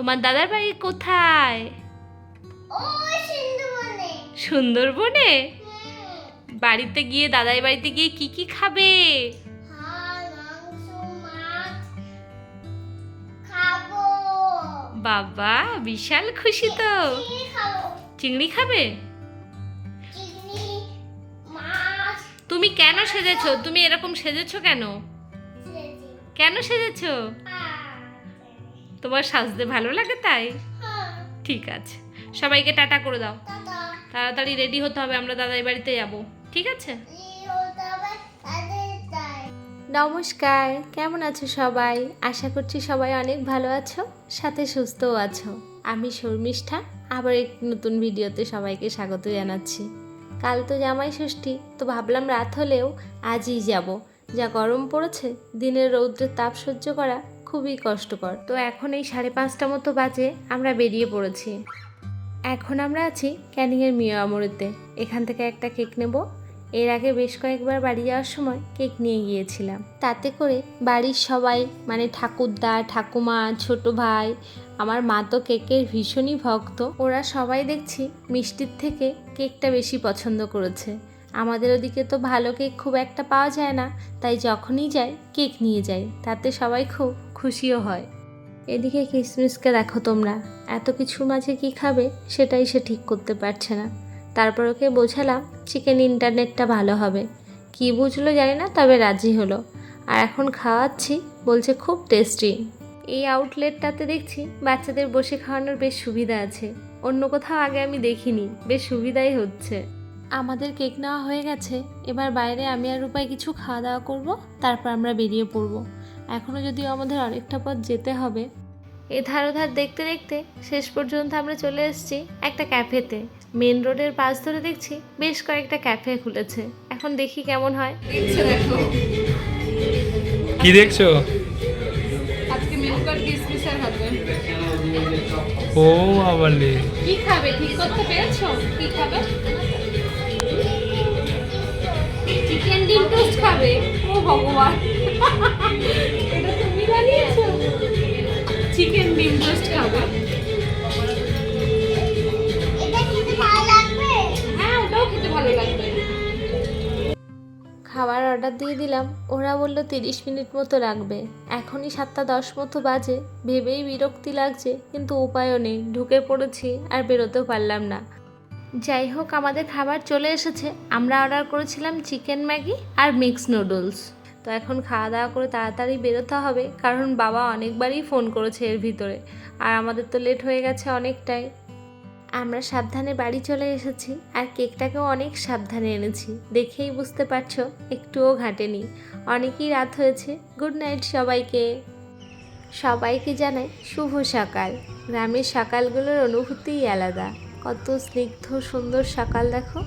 তোমার দাদার বাড়ি কোথায়? সুন্দরবনে? বাড়িতে গিয়ে দাদাই বাড়িতে গিয়ে কি কি খাবে? বাবা বিশাল খুশি তো। চিংড়ি খাবে। তুমি কেন সেজেছো? তুমি এরকম সেজেছো কেন? কেন সেজেছো? তোমার সাজতে ভালো লাগে তাই? ঠিক আছে। সবাইকে টাটা করে দাও। তাড়াতাড়ি রেডি হতে হবে আমরা দাদাই বাড়িতে যাব। ঠিক আছে? এই হতে হবে তাদের তাই নমস্কার কেমন আছো সবাই? আশা করছি সবাই অনেক ভালো আছো সাথে সুস্থও আছো। আমি শর্মিষ্ঠা আবার এক নতুন ভিডিওতে সবাইকে স্বাগত জানাচ্ছি। কাল তো জামাই ষষ্ঠী তো ভাবলাম রাত হলেও আজই যাব। যা গরম পড়েছে দিনের রৌদ্রের তাপ সহ্য করা খুবই কষ্টকর। তো এখন এই সাড়ে পাঁচটা মতো বাজে, আমরা বেরিয়ে পড়েছি। এখন আমরা আছি ক্যানিংয়ের মিয়া আমরিতে এখান থেকে একটা কেক নেব। এর আগে বেশ কয়েকবার বাড়ি যাওয়ার সময় কেক নিয়ে গিয়েছিলাম। তাতে করে বাড়ির সবাই মানে ঠাকুরদা, ঠাকুমা, ছোট ভাই, আমার মা তো কেকের ভীষণই ভক্ত। ওরা সবাই দেখছি মিষ্টির থেকে কেকটা বেশি পছন্দ করেছে। আমাদের ওদিকে তো ভালো কেক খুব একটা পাওয়া যায় না, তাই যখনই যাই, কেক নিয়ে যাই, তাতে সবাই খুব খুশিও হয়। এদিকে কিসমিসকে দেখো তোমরা, এত কিছুর মাঝে কি খাবে সেটাই সে ঠিক করতে পারছে না। তারপর ওকে বোঝালাম চিকেন ইন্টারনেটটা ভালো হবে। কি বুঝলো জানি না, তবে রাজি হলো। আর এখন খাওয়াচ্ছি, বলছে খুব টেস্টি এই আউটলেটটাতে দেখছি বাচ্চাদের বসে খাওয়ানোর বেশ সুবিধা আছে। অন্য কোথাও আগে আমি দেখিনি, বেশ সুবিধাই হচ্ছে। আমাদের কেক নেওয়া হয়ে গেছে এবার বাইরে আমি আর রূপায় কিছু খাওয়া দাওয়া করব তারপর আমরা বেরিয়ে পড়ব। এখনও যদিও আমাদের অনেকটা পথ যেতে হবে। এধার ওধার দেখতে দেখতে শেষ পর্যন্ত আমরা চলে এসেছি একটা ক্যাফেতে। মেন রোডের পাশ ধরে দেখছি বেশ কয়েকটা ক্যাফে খুলেছে। এখন দেখি কেমন হয়। কি দেখছ? আজকে মেনু কার্ড কিসমিসের হবে। ও বাবালে কি খাবে? ঠিক করতে পেরেছ? কি খাবে? চিকেন ডিম টোস্ট খাবে? ও ভগবান। এটা তুমি বানিয়েছো? চিকেন ডিম টোস্ট খাবে। এটা খেতে ভালো লাগবে? হ্যাঁ ওটাও খেতে ভালো লাগবে। খাবার অর্ডার দিয়ে দিলাম। ওরা বলল তিরিশ মিনিট মতো লাগবে। এখনই সাতটা দশ মতো বাজে। ভেবেই বিরক্তি লাগছে কিন্তু উপায়ও নেই। ঢুকে পড়েছি আর বেরোতেও পারলাম না। যাই হোক, আমাদের খাবার চলে এসেছে। আমরা অর্ডার করেছিলাম চিকেন ম্যাগি আর মিক্স নুডলস তো এখন খাওয়া দাওয়া করে তাড়াতাড়ি বেরোতে হবে, কারণ বাবা অনেকবারই ফোন করেছে এর ভিতরে। আর আমাদের তো লেট হয়ে গেছে অনেকটাই। আমরা সাবধানে বাড়ি চলে এসেছি আর কেকটাকেও অনেক সাবধানে এনেছি। দেখেই বুঝতে পারছ, একটুও ঘাটেনি। অনেকই রাত হয়েছে। গুড নাইট সবাইকে। সবাইকে জানাই শুভ সকাল। গ্রামের সকালগুলোর অনুভূতিই আলাদা। কত স্নিগ্ধ, সুন্দর সকাল দেখো।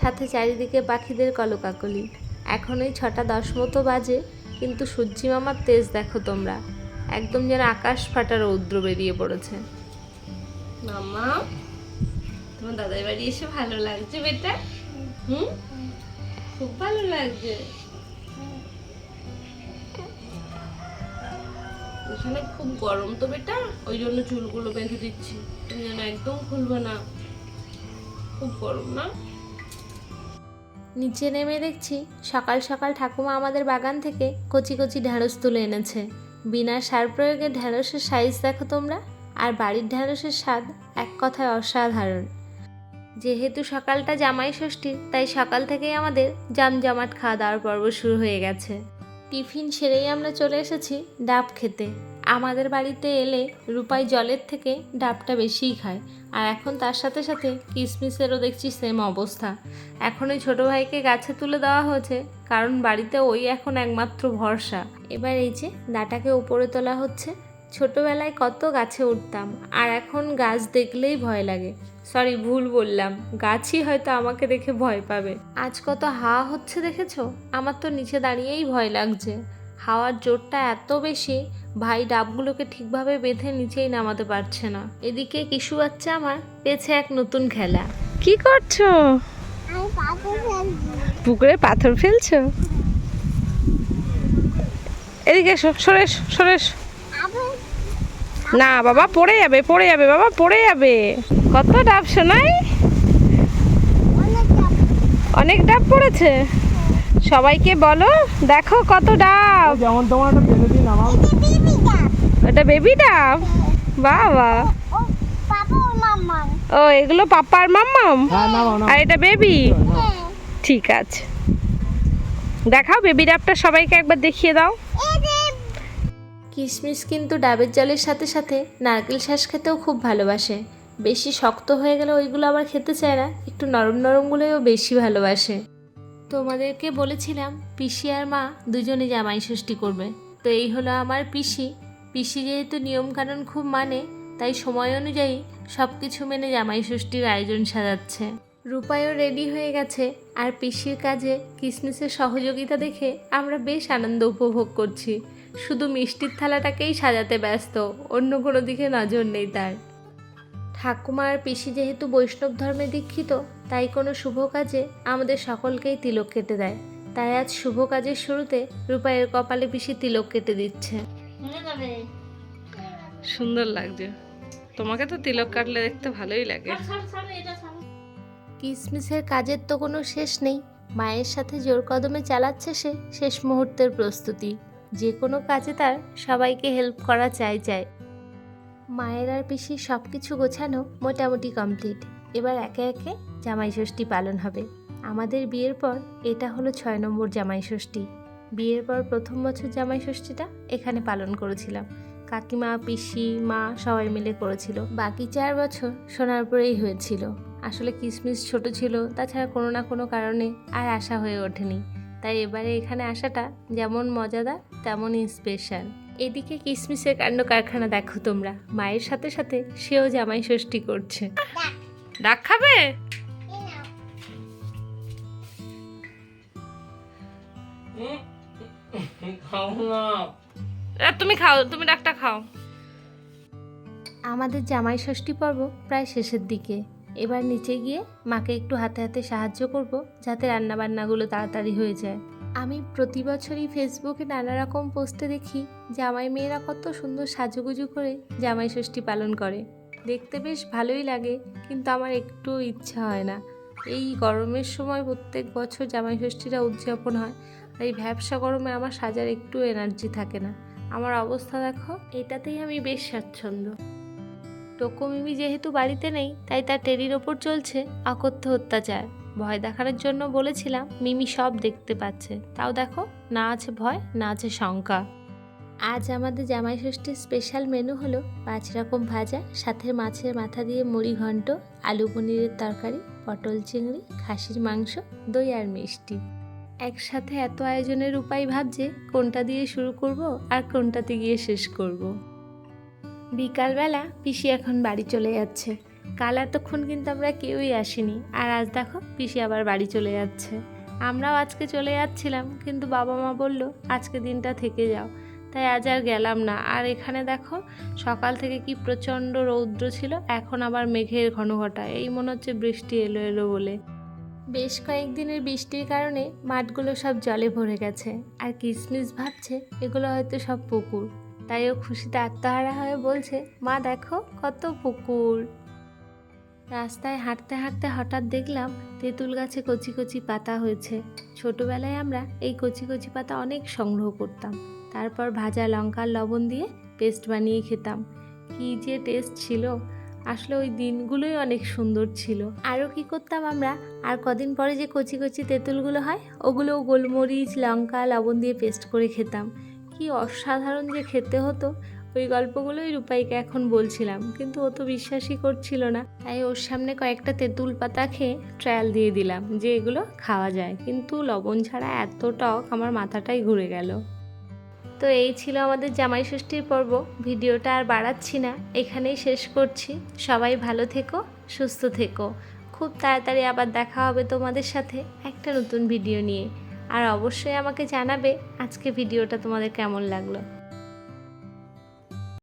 সাথে চারিদিকে পাখিদের কলকাকলি। এখন ওই ছটা দশ মতো বাজে, কিন্তু সূর্যি মামার তেজ দেখো তোমরা। একদম যেন আকাশ ফাটা রৌদ্র বেরিয়ে পড়েছে। মামা, তোমার দাদার বাড়ি এসে ভালো লাগছে বেটা? হুম? খুব ভালো লাগছে। এখানে খুব গরম তো বেটা, ওই জন্য চুলগুলো বেঁধে দিচ্ছি। তুমি যেন একদম খুলবে না। খুব গরম, না? নিচে নেমে দেখছি সকাল সকাল ঠাকুমা আমাদের বাগান থেকে কচি কচি ঢ্যাঁড়স তুলে এনেছে। বিনা সার প্রয়োগে ঢ্যাঁড়সের সাইজ দেখো তোমরা? আর বাড়ির ঢ্যাঁড়সের স্বাদ এক কথায় অসাধারণ। যেহেতু সকালটা জামাই ষষ্ঠীর, তাই সকাল থেকেই আমাদের জামজামাট খাওয়া দাওয়ার পর্ব শুরু হয়ে গেছে। টিফিন সেরেই আমরা চলে এসেছি ডাব খেতে। আমাদের বাড়িতে এলে রূপাই জলের থেকে ডাবটা বেশিই খায়। আর এখন তার সাথে সাথে কিসমিসেরও দেখছি সেম অবস্থা। এখন ওই ছোটো ভাইকে গাছে তুলে দেওয়া হয়েছে, কারণ বাড়িতে ওই এখন একমাত্র ভরসা। এবার এই যে ডাটাকে উপরে তোলা হচ্ছে, ছোটোবেলায় কত গাছে উঠতাম, আর এখন গাছ দেখলেই ভয় লাগে। সরি ভুল বললাম, গাছই হয়তো আমাকে দেখে ভয় পাবে। আজ কত হা হচ্ছে দেখেছ? আমার তো নিচে দাঁড়িয়েই ভয় লাগছে। হাওয়ার জোরটা এত বেশি, ভাই ডাবগুলোকে ঠিকভাবে বেঁধে নিচেই নামাতে পারছে না। এদিকে কিশু বাচ্চা আমার পেয়েছে এক নতুন খেলা। কি করছ? পুকুরে পাথর ফেলছো? এদিকে এসো, সরে এসো, সরে না, বাবা, পড়ে যাবে পড়ে যাবে, বাবা, পড়ে যাবে। কত ডাব শোনাই অনেক ডাব পড়েছে। সবাইকে বলো দেখো কত ডাব। যেমন তোমার একটা বেঁধে দিন আমার এটা ওটা বেবি ডাব? বাবা ও বাবা ও এগুলো পাপার মাম্মাম? হ্যাঁ আর এটা বেবি? হ্যাঁ। ঠিক আছে। দেখাও বেবি ডাবটা সবাইকে একবার দেখিয়ে দাও। কিশমিশ কিন্তু ডাবের জলের সাথে সাথে নারকেল শ্বাস খেতেও খুব ভালোবাসে। বেশি শক্ত হয়ে গেলে ওইগুলো আবার খেতে চায় না একটু নরম নরমগুলোও বেশি ভালোবাসে। তোমাদেরকে বলেছিলাম, পিসি আর মা দুজনে জামাই ষষ্ঠী করবে। তো এই হলো আমার পিসি। পিসি যেহেতু নিয়মকানুন খুব মানে তাই সময় অনুযায়ী সব কিছু মেনে জামাই ষষ্ঠীর আয়োজন সাজাচ্ছে। রূপায়ও রেডি হয়ে গেছে, আর পিসির কাজে কিসমিসের সহযোগিতা দেখে আমরা বেশ আনন্দ উপভোগ করছি। শুধু মিষ্টির থালাটাকেই সাজাতে ব্যস্ত, অন্য কোনো দিকে নজর নেই তার। ঠাকুমা আর পিসি যেহেতু বৈষ্ণব ধর্মে দীক্ষিত তাই কোনো শুভ কাজে আমাদের সকলকেই তিলক কেটে দেয়। তাই আজ শুভ কাজের শুরুতে রূপায়ের কপালে পিসি তিলক কেটে দিচ্ছে। সুন্দর লাগছে। তোমাকে তো তিলক কাটলে দেখতে ভালোই লাগে। কিসমিসের কাজের তো কোনো শেষ নেই। মায়ের সাথে জোর কদমে চালাচ্ছে সে শেষ মুহূর্তের প্রস্তুতি। যে কোনো কাজে তার সবাইকে হেল্প করা চাই চায় মায়ের আর পিসির সব কিছু গোছানো মোটামুটি কমপ্লিট এবার একে একে জামাই ষষ্ঠী পালন হবে। আমাদের বিয়ের পর এটা হলো ছয় নম্বর জামাই ষষ্ঠী। বিয়ের পর প্রথম বছর জামাই ষষ্ঠীটা এখানে পালন করেছিলাম। কাকিমা, পিসি, মা সবাই মিলে করেছিল। বাকি চার বছর সোনারপুরেই হয়েছিল। আসলে কিসমিস ছোট ছিল, তাছাড়া কোনো না কোনো কারণে আর আসা হয়ে ওঠেনি। তাই এবারে এখানে আসাটা যেমন মজাদার, তেমনই স্পেশাল এদিকে কিসমিসের কাণ্ড কারখানা দেখো তোমরা। মায়ের সাথে সাথে সেও জামাই ষষ্ঠী করছে। ডাক খাবে? এই নাও। খাও না। এ, তুমি খাও তুমি ডাকটা খাও। আমাদের জামাই ষষ্ঠী পর্ব প্রায় শেষের দিকে। এবার নিচে গিয়ে মাকে একটু হাতে হাতে সাহায্য করব যাতে রান্না রান্নাবান্নাগুলো তাড়াতাড়ি হয়ে যায়। আমি প্রতি বছরই ফেসবুকে নানা রকম পোস্টে দেখি জামাই মেয়েরা কত সুন্দর সাজুগুজু করে জামাই ষষ্ঠী পালন করে। দেখতে বেশ ভালোই লাগে, কিন্তু আমার একটু ইচ্ছা হয় না। এই গরমের সময় প্রত্যেক বছর জামাই ষষ্ঠীটা উদযাপন হয় আর এই ভ্যাবসা গরমে আমার সাজার একটু এনার্জি থাকে না। আমার অবস্থা দেখো, এটাতেই আমি বেশ স্বাচ্ছন্দ্য। টোকো মিমি যেহেতু বাড়িতে নেই, তাই তার টেরির ওপর চলছে অকথ্য অত্যাচার। ভয় দেখানোর জন্য বলেছিলাম, মিমি সব দেখতে পাচ্ছে। তাও দেখো, না আছে ভয়, না আছে শঙ্কা। আজ আমাদের জামাই ষষ্ঠীর স্পেশাল মেনু হলো পাঁচ রকম ভাজা, সাথে মাছের মাথা দিয়ে মুড়ি ঘন্ট, আলু পনিরের তরকারি, পটল চিংড়ি, খাসির মাংস, দই আর মিষ্টি। একসাথে এত আয়োজনের উপায় ভাবছে কোনটা দিয়ে শুরু করব আর কোনটাতে গিয়ে শেষ করব। বিকালবেলা পিসি এখন বাড়ি চলে যাচ্ছে। কাল এতক্ষণ কিন্তু আমরা কেউই আসিনি, আর আজ দেখো পিসি আবার বাড়ি চলে যাচ্ছে। আমরাও আজকে চলে যাচ্ছিলাম, কিন্তু বাবা মা বলল, আজকে দিনটা থেকে যাও। তাই আজ আর গেলাম না। আর এখানে দেখো, সকাল থেকে কি প্রচণ্ড রৌদ্র ছিল, এখন আবার মেঘের ঘন ঘটা এই মনে হচ্ছে বৃষ্টি এলো এলো বলে। বেশ কয়েকদিনের বৃষ্টির কারণে মাঠগুলো সব জলে ভরে গেছে। আর কিসমিস ভাবছে, এগুলো হয়তো সব পুকুর। তাই ও খুশিতে আত্মহারা হয়ে বলছে, মা, দেখো, কত পুকুর। রাস্তায় হাঁটতে হাঁটতে হঠাৎ দেখলাম, তেঁতুল গাছে কচি কচি পাতা হয়েছে। ছোটবেলায় আমরা এই কচি কচি পাতা অনেক সংগ্রহ করতাম। তারপর ভাজা লঙ্কার লবণ দিয়ে পেস্ট বানিয়ে খেতাম। কী যে টেস্ট ছিল। আসলে ওই দিনগুলোই অনেক সুন্দর ছিল। আরও কি করতাম আমরা? আর কদিন পরে যে কচি কচি তেঁতুলগুলো হয় ওগুলো গোলমরিচ, লঙ্কা, লবণ দিয়ে পেস্ট করে খেতাম। কি অসাধারণ যে খেতে হতো। ওই গল্পগুলোই রূপাইকে এখন বলছিলাম, কিন্তু ও তো বিশ্বাসই করছিল না। তাই ওর সামনে কয়েকটা তেঁতুল পাতা খেয়ে ট্রায়াল দিয়ে দিলাম যে এগুলো খাওয়া যায়। কিন্তু লবণ ছাড়া এত টক আমার মাথাটাই ঘুরে গেল। তো এই ছিল আমাদের জামাই ষষ্ঠীর পর্ব। ভিডিওটা আর বাড়াচ্ছি না, এখানেই শেষ করছি। সবাই ভালো থেকো, সুস্থ থেকো। খুব তাড়াতাড়ি আবার দেখা হবে তোমাদের সাথে একটা নতুন ভিডিও নিয়ে। আর অবশ্যই আমাকে জানাবে আজকে ভিডিওটা তোমাদের কেমন লাগল।